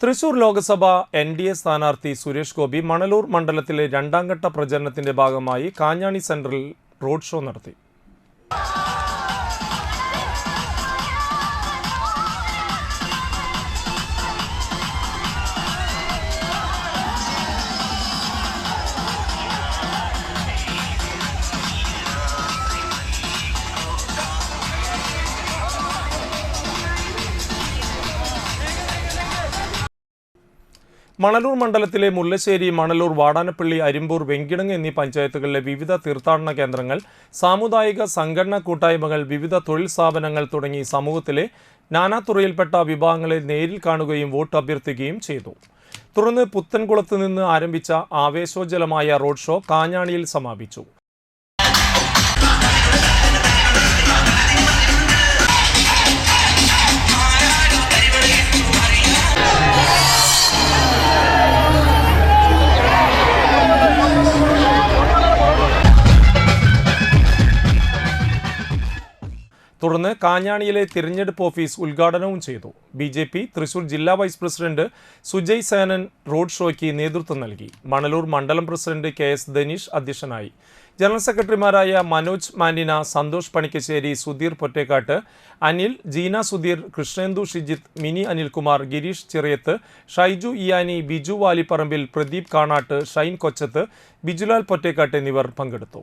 Thrissur Lok Sabha N D A സ്ഥാനാർത്ഥി സുരേഷ് ഗോപി മണലൂർ മണ്ഡലത്തിലെ രണ്ടാംഘട്ട പ്രചരണത്തിന്റെ ഭാഗമായി കാഞ്ഞാണി സെന്ററിൽ റോഡ് ഷോ നടത്തി. മണലൂർ മണ്ഡലത്തിലെ മുല്ലശ്ശേരി മണലൂർ വാടാനപ്പള്ളി അരിമ്പൂർ വെങ്കിടങ് എന്നീ പഞ്ചായത്തുകളിലെ വിവിധ തീർത്ഥാടന കേന്ദ്രങ്ങൾ സാമുദായിക സംഘടനാ കൂട്ടായ്മകൾ വിവിധ തൊഴിൽ സ്ഥാപനങ്ങൾ തുടങ്ങി സമൂഹത്തിലെ നാനാതുറയിൽപ്പെട്ട വിഭാഗങ്ങളെ നേരിൽ കാണുകയും വോട്ട് അഭ്യർത്ഥിക്കുകയും ചെയ്തു. തുടർന്ന് പുത്തൻകുളത്ത് നിന്ന് ആരംഭിച്ച ആവേശോജ്വലമായ റോഡ് ഷോ കാഞ്ഞാണിയിൽ സമാപിച്ചു. തുടർന്ന് കാഞ്ഞാണിയിലെ തിരഞ്ഞെടുപ്പ് ഓഫീസ് ഉദ്ഘാടനവും ചെയ്തു. ബി ജെ പി തൃശൂർ ജില്ലാ vice president Sujay Senan road ഷോയ്ക്ക് നേതൃത്വം നൽകി. മണലൂർ മണ്ഡലം പ്രസിഡന്റ് കെ എസ് ധനീഷ് അധ്യക്ഷനായി. ജനറൽ സെക്രട്ടറിമാരായ മനോജ് മാനിന സന്തോഷ് പണിക്കശ്ശേരി സുധീർ പൊറ്റേക്കാട്ട് അനിൽ ജീന സുധീർ കൃഷ്ണേന്ദു ഷിജിത്ത് മിനി അനിൽകുമാർ ഗിരീഷ് ചിറയത്ത് ഷൈജു ഇയാനി ബിജു വാലിപ്പറമ്പിൽ പ്രദീപ് കാണാട്ട് ഷൈൻ കൊച്ചത്ത് ബിജുലാൽ പൊറ്റേക്കാട്ട് എന്നിവർ പങ്കെടുത്തു.